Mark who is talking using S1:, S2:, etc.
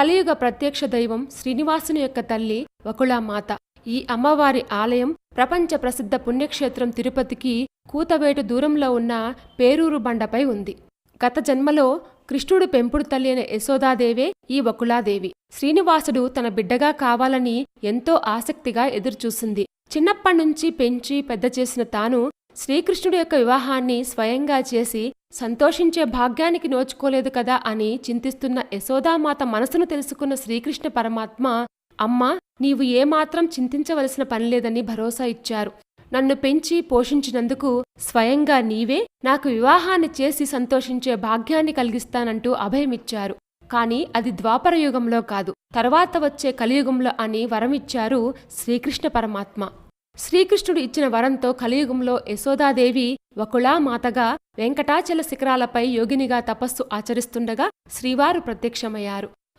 S1: కలియుగ ప్రత్యక్ష దైవం శ్రీనివాసుని యొక్క తల్లి వకుళామాత. ఈ అమ్మవారి ఆలయం ప్రపంచ ప్రసిద్ధ పుణ్యక్షేత్రం తిరుపతికి కూతవేటు దూరంలో ఉన్న పేరూరు బండపై ఉంది. గత జన్మలో కృష్ణుడు పెంపుడు తల్లి అయిన యశోదాదేవే ఈ వకులాదేవి శ్రీనివాసుడు తన బిడ్డగా కావాలని ఎంతో ఆసక్తిగా ఎదురుచూసింది. చిన్నప్పటినుంచి పెంచి పెద్ద చేసిన తాను శ్రీకృష్ణుడి యొక్క వివాహాన్ని స్వయంగా చేసి సంతోషించే భాగ్యానికి నోచుకోలేదు కదా అని చింతిస్తున్న యశోదామాత మనసును తెలుసుకున్న శ్రీకృష్ణ పరమాత్మ అమ్మా నీవు ఏమాత్రం చింతించవలసిన పనిలేదని భరోసా ఇచ్చారు. నన్ను పెంచి పోషించినందుకు స్వయంగా నీవే నాకు వివాహాన్ని చేసి సంతోషించే భాగ్యాన్ని కలిగిస్తానంటూ అభయమిచ్చారు. కాని అది ద్వాపర యుగంలో కాదు. తర్వాత వచ్చే కలియుగంలో అని వరమిచ్చారు శ్రీకృష్ణ పరమాత్మ. శ్రీకృష్ణుడు ఇచ్చిన వరంతో కలియుగంలో యశోదాదేవి వకుళా మాతగా వెంకటాచల శిఖరాలపై యోగినిగా తపస్సు ఆచరిస్తుండగా శ్రీవారు ప్రత్యక్షమయ్యారు.